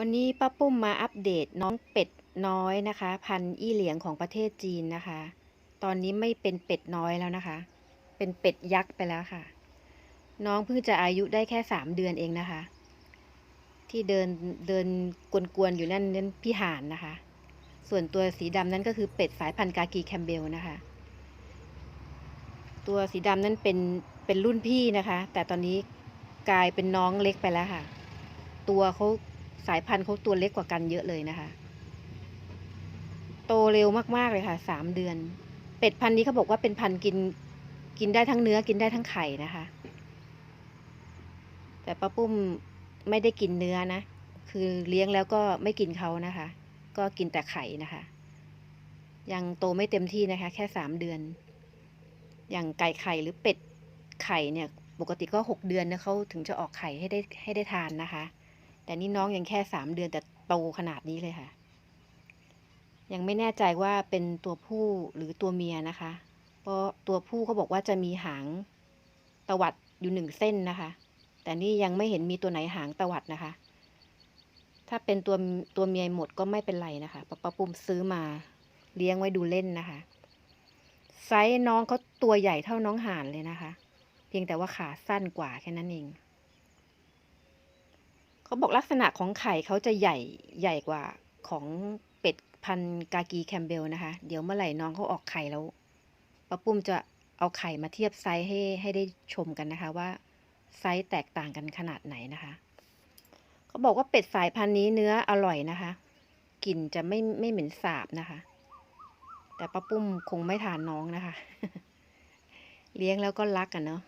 วันนี้ป้าปุ้มมาอัปเดตน้องเป็ดน้อยนะคะ พันธุ์อี้เหลียงของประเทศจีนนะคะ ตอนนี้ไม่เป็นเป็ดน้อยแล้วนะคะ เป็นเป็ดยักษ์ไปแล้วค่ะ น้องเพิ่งจะอายุได้แค่สามเดือนเองนะคะ ที่เดินเดินกวนๆอยู่นั่นนั่นพี่หานนะคะ ส่วนตัวสีดำนั่นก็คือเป็ดสายพันธุ์กากีแคมเบลนะคะ ตัวสีดำนั่นเป็นเป็นรุ่นพี่นะคะ แต่ตอนนี้กลายเป็นน้องเล็กไปแล้วค่ะ ตัวเขา สายพันธุ์เขาตัวเล็กกว่ากันเยอะเลยนะคะ โตเร็วมากๆเลยค่ะสามเดือน เป็ดพันธุ์นี้เขาบอกว่าเป็นพันธุ์กินกินได้ทั้งเนื้อกินได้ทั้งไข่นะคะ แต่ป้าปุ้มไม่ได้กินเนื้อนะ คือเลี้ยงแล้วก็ไม่กินเขานะคะ ก็กินแต่ไข่นะคะ ยังโตไม่เต็มที่นะคะ แค่สามเดือน อย่างไก่ไข่หรือเป็ดไข่เนี่ย ปกติก็หกเดือนนะเขาถึงจะออกไข่ให้ได้ให้ได้ทานนะคะ แต่นี่น้องยังแค่สามเดือนแต่โตขนาดนี้เลยค่ะ ยังไม่แน่ใจว่าเป็นตัวผู้หรือตัวเมียนะคะ เพราะตัวผู้เขาบอกว่าจะมีหางตวัดอยู่หนึ่งเส้นนะคะ แต่นี่ยังไม่เห็นมีตัวไหนหางตวัดนะคะ ถ้าเป็นตัวตัวเมียหมดก็ไม่เป็นไรนะคะป้าป้าปุ้มซื้อมาเลี้ยงไว้ดูเล่นนะคะ ไซส์น้องเขาตัวใหญ่เท่าน้องห่านเลยนะคะ เพียงแต่ว่าขาสั้นกว่าแค่นั้นเอง เขาบอกลักษณะของไข่เขาจะใหญ่ใหญ่กว่าของเป็ดพันกากีแคมเบลนะคะ เดี๋ยวเมื่อไหร่น้องเขาออกไข่แล้วป้าปุ้มจะเอาไข่มาเทียบไซส์ให้ให้ได้ชมกันนะคะว่าไซส์แตกต่างกันขนาดไหนนะคะเขาบอกว่าเป็ดสายพันธุ์นี้เนื้ออร่อยนะคะกลิ่นจะไม่ไม่เหม็นสาบนะคะ แต่ป้าปุ้มคงไม่ทานน้องนะคะ เลี้ยงแล้วก็รักกันเนาะ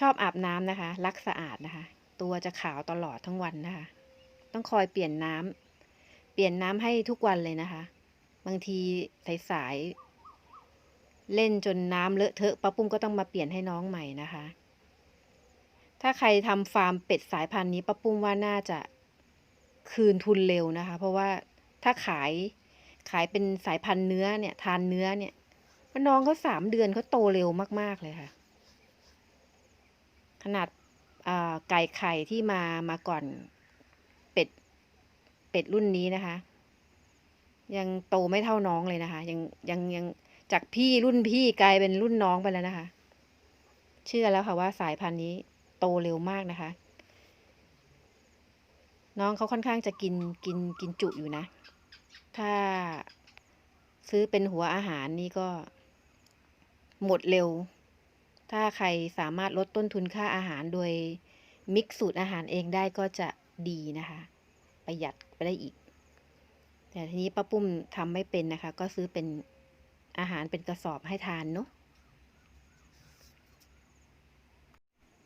ชอบอาบน้ำนะคะ รักสะอาดนะคะ ตัวจะขาวตลอดทั้งวันนะคะ ต้องคอยเปลี่ยนน้ำเปลี่ยนน้ำให้ทุกวันเลยนะคะ บางทีสายๆเล่นจนน้ำเลอะเทอะป้าปุ้มก็ต้องมาเปลี่ยนให้น้องใหม่นะคะ ถ้าใครทำฟาร์มเป็ดสายพันธุ์นี้ป้าปุ้มว่าน่าจะคืนทุนเร็วนะคะ เพราะว่าถ้าขายขายเป็นสายพันธุ์เนื้อเนี่ย ทานเนื้อเนี่ยน้องเขาสามเดือนเขาโตเร็วมาก ๆ เลยค่ะ ขนาด ไก่ไข่ที่มามาก่อนเป็ดเป็ดรุ่นนี้นะคะ ยังโตไม่เท่าน้องเลยนะคะ ยังยังยังจากพี่รุ่นพี่กลายเป็นรุ่นน้องไปแล้วนะคะ เชื่อแล้วค่ะว่าสายพันธุ์นี้โตเร็วมากนะคะ น้องเขาค่อนข้างจะกินกินกินจุอยู่นะ ถ้าซื้อเป็นหัวอาหารนี่ก็หมดเร็ว ถ้าใครสามารถลดต้นทุนค่าอาหารโดยมิกซ์สูตรอาหารเองได้ก็จะดีนะคะ ประหยัดไปได้อีก แต่ทีนี้ป้าปุ้มทำไม่เป็นนะคะ ก็ซื้อเป็นอาหารเป็นกระสอบให้ทานเนาะ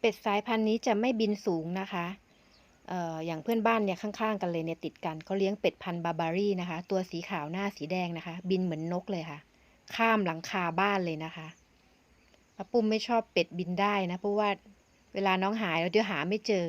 เป็ดสายพันธุ์นี้จะไม่บินสูงนะคะเอ่ออย่างเพื่อนบ้านเนี่ยข้างๆ กันเลยเนี่ยติดกันเขาเลี้ยงเป็ดพันธุ์บาบารี่นะคะ ตัวสีขาวหน้าสีแดงนะคะ บินเหมือนนกเลยค่ะ ข้ามหลังคาบ้านเลยนะคะ ป้าปุ้มไม่ชอบเป็ดบินได้นะ เพราะว่าเวลาน้องหายเราเดี๋ยวหาไม่เจอ